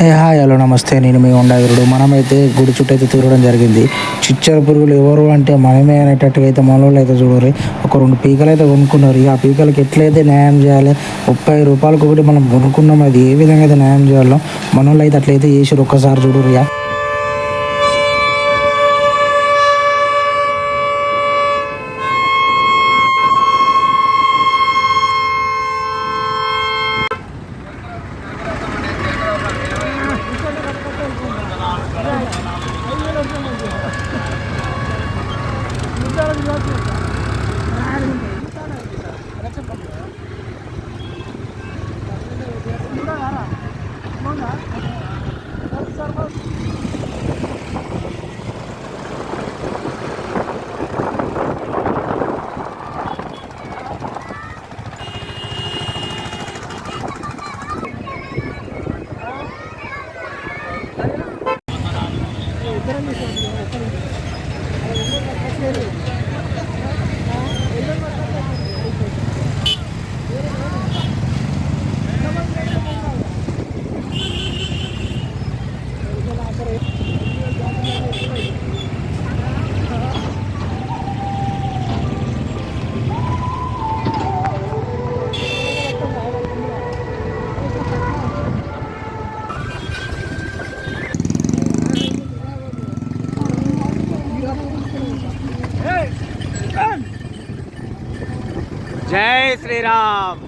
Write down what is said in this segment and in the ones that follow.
Hey hi hello నమస్తే. నేను మీ ఉండగిరుడు మనమైతే గుడి చుట్టూ అయితే తిరగడం జరిగింది. చిచ్చర పురుగులు ఎవరు అంటే మనమే అనేటట్టుగా అయితే మనోళ్ళు అయితే చూడరు. ఒక రెండు పీకలు అయితే కొనుక్కున్నారు. ఆ పీకలకి ఎట్లయితే న్యాయం చేయాలి? ముప్పై రూపాయలకు ఒకటి మనం కొనుక్కున్నాం. అది ఏ విధంగా అయితే న్యాయం చేయాలో మనోళ్ళు అయితే అట్లయితే చేసారు ఒక్కసారి చూడరు Uh-huh. श्री राम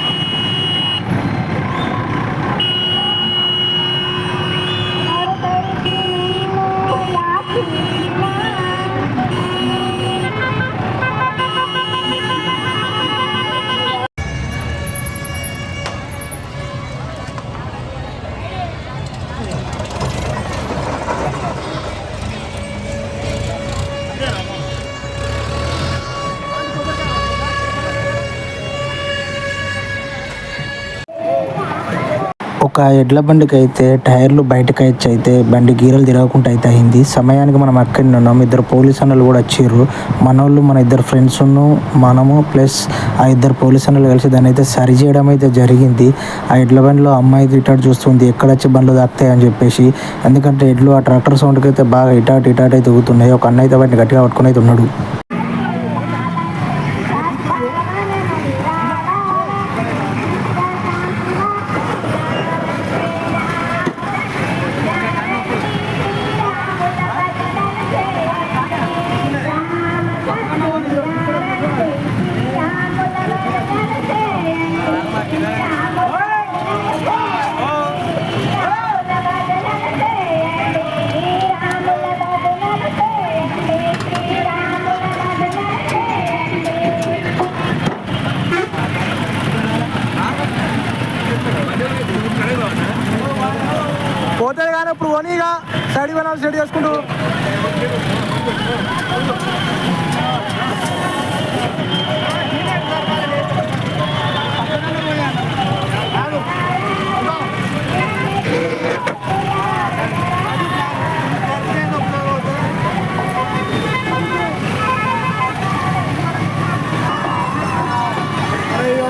ఒక ఎడ్ల బండికి అయితే టైర్లు బయటకు వచ్చి అయితే బండి గీరలు తిరగకుండా అయితే అయింది. సమయానికి మనం అక్కడనే ఉన్నాం. ఇద్దరు పోలీస్ అన్నలు కూడా వచ్చారు. మనోళ్ళు మన ఇద్దరు ఫ్రెండ్స్ మనము ప్లస్ ఆ ఇద్దరు పోలీస్ అన్నలు కలిసి దాన్ని అయితే సరి చేయడం అయితే జరిగింది. ఆ ఎడ్ల బండిలో అమ్మాయి ఇటాటు చూస్తుంది. ఎక్కడ వచ్చి బండ్లు తాకుతాయి అని చెప్పేసి. ఎందుకంటే ఎడ్లు ఆ ట్రాక్టర్ సౌండ్కి అయితే బాగా ఇటాటు ఇటాటు అయితే ఊగుతున్నాయి. ఒక అన్న అయితే వాటిని గట్టిగా పట్టుకుని అయితే ఉన్నాడు. పోతే కానీ ఇప్పుడు ఓనీగా స్టడీ పని స్టడీ చేసుకుంటూ. అయ్యో